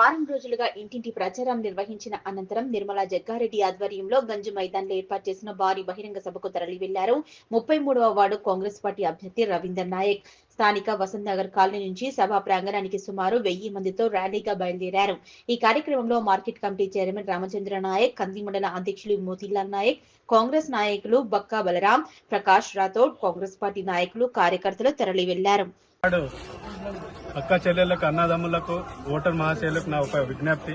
వారం రోజులుగా ఇంటింటి ప్రచారం నిర్వహించిన అనంతరం నిర్మలా జగ్గారెడ్డి ఆధ్వర్యంలో గంజు మైదాన్లో ఏర్పాటు చేసిన భారీ బహిరంగ సభకు తరలి వెళ్ళారు ముప్పై మూడవ వార్డు కాంగ్రెస్ పార్టీ అభ్యర్థి రవీందర్ నాయక్. స్థానిక వసంత్ నగర్ కాలనీ నుంచి సభా ప్రాంగణానికి సుమారు వెయ్యి మందితో ర్యాలీగా బయలుదేరారు. ఈ కార్యక్రమంలో market committee chairman Ramachandra Nayak Kandi మండల అధ్యక్షులు మోతీలాల్ నాయక్ కాంగ్రెస్ నాయకులు బక్కా బలరాం ప్రకాష్ రాథోడ్ కాంగ్రెస్ పార్టీ నాయకులు కార్యకర్తలు తరలి వెళ్ళారు. అక్క చెల్లెళ్ళకు అన్నదమ్ములకు ఓటర్ మహాశయులకు నా ఒక విజ్ఞప్తి.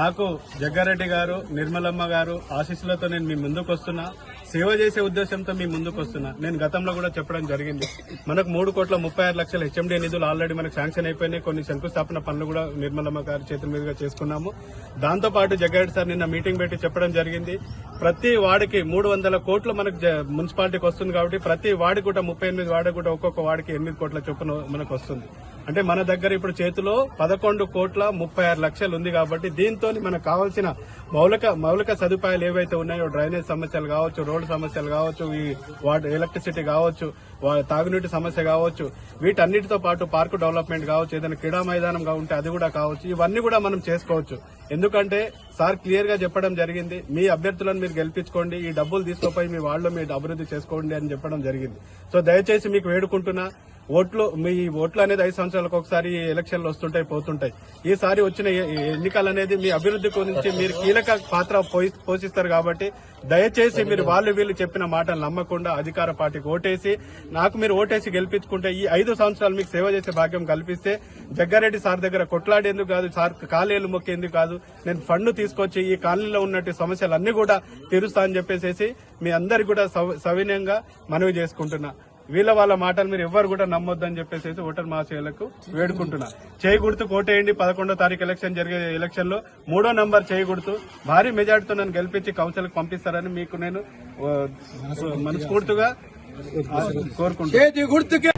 నాకు జగ్గారెడ్డి గారు నిర్మలమ్మ గారు ఆశీస్సులతో నేను మీ ముందుకు వస్తున్నా సేవ చేసే ఉద్దేశంతో మీ ముందుకు వస్తున్నా. నేను గతంలో కూడా చెప్పడం జరిగింది. మనకు మూడు కోట్ల ముప్పై ఆరు లక్షల హెచ్ఎండి నిధులు ఆల్రెడీ మనకు శాంక్షన్ అయిపోయినాయి. కొన్ని శంకుస్థాపన పనులు కూడా నిర్మలమ్మ గారి చేతుల మీదుగా చేసుకున్నాము. దాంతో పాటు జగ్గారెడ్డి సార్ నిన్న మీటింగ్ పెట్టి చెప్పడం జరిగింది. ప్రతి వాడికి మూడు వందల కోట్లు మనకు జ- మున్సిపాలిటీకి వస్తుంది కాబట్టి ప్రతి వాడి కూడా ముప్పై ఎనిమిది వాడి కూడా ఒక్కొక్క వాడికి ఎనిమిది కోట్ల చొప్పున మనకు వస్తుంది. అంటే మన దగ్గర ఇప్పుడు చేతిలో పదకొండు కోట్ల ముప్పై ఆరు లక్షలు ఉంది కాబట్టి దీంతో మనకు కావాల్సిన మౌలిక మౌలిక సదుపాయాలు ఏవైతే ఉన్నాయో డ్రైనేజ్ సమస్యలు కావచ్చు రోడ్డు సమస్యలు కావచ్చు ఈ వాటర్ ఎలక్ట్రిసిటీ కావచ్చు వా- తాగునీటి సమస్య కావచ్చు వీటన్నిటితో పాటు పార్కు డెవలప్మెంట్ కావచ్చు ఏదైనా క్రీడా మైదానంగా ఉంటే అది కూడా కావచ్చు ఇవన్నీ కూడా మనం చేసుకోవచ్చు. ఎందుకంటే సార్ క్లియర్గా చెప్పడం జరిగింది మీ అభ్యర్థులను మీరు గెలిపించుకోండి ఈ డబ్బులు తీసుకుపోయి మీ వాళ్ళు మీరు అభివృద్ధి చేసుకోండి అని చెప్పడం జరిగింది. సో దయచేసి మీకు వేడుకుంటున్నా ఓట్లు మీ ఓట్లు అనేది ఐదు సంవత్సరాలకు ఒకసారి ఎలక్షన్లు వస్తుంటాయి పోతుంటాయి. ఈసారి వచ్చిన ఎన్నికలు అనేది మీ అభివృద్ధి గురించి మీరు కీలక పాత్ర పోషిస్తారు కాబట్టి దయచేసి మీరు వాళ్ళు వీళ్ళు చెప్పిన మాటలు నమ్మకుండా అధికార పార్టీకి ఓటేసి నాకు మీరు ఓటేసి గెలిపించుకుంటే ఈ ఐదు సంవత్సరాలు మీకు సేవ చేసే భాగ్యం కల్పిస్తే జగ్గారెడ్డి సార్ దగ్గర కొట్లాడేందుకు కాదు సార్ కాలేలు మొక్కేందుకు కాదు నేను ఫండ్ తీసుకొచ్చి ఈ కాలనీలో ఉన్నట్టు సమస్యలన్నీ కూడా తీరుస్తా అని చెప్పేసి మీ అందరికి కూడా సవ- సవినయంగా మనవి చేసుకుంటున్నా. వీళ్ళ వాళ్ళ మాటలు మీరు ఎవ్వరు కూడా నమ్మొద్దని చెప్పేసి ఓటర్ మహాశయులకు వేడుకుంటున్నా. చేయి గుర్తు కోటేయండి పదకొండో తారీఖు ఎలక్షన్ జరిగే ఎలక్షన్లో మూడో నంబర్ చేయి గుర్తు. భారీ మెజార్టీతో నన్ను గెలిపించి కౌన్సిల్ పంపిస్తారని మీకు నేను మనస్ఫూర్తిగా కోరుకుంటున్నాను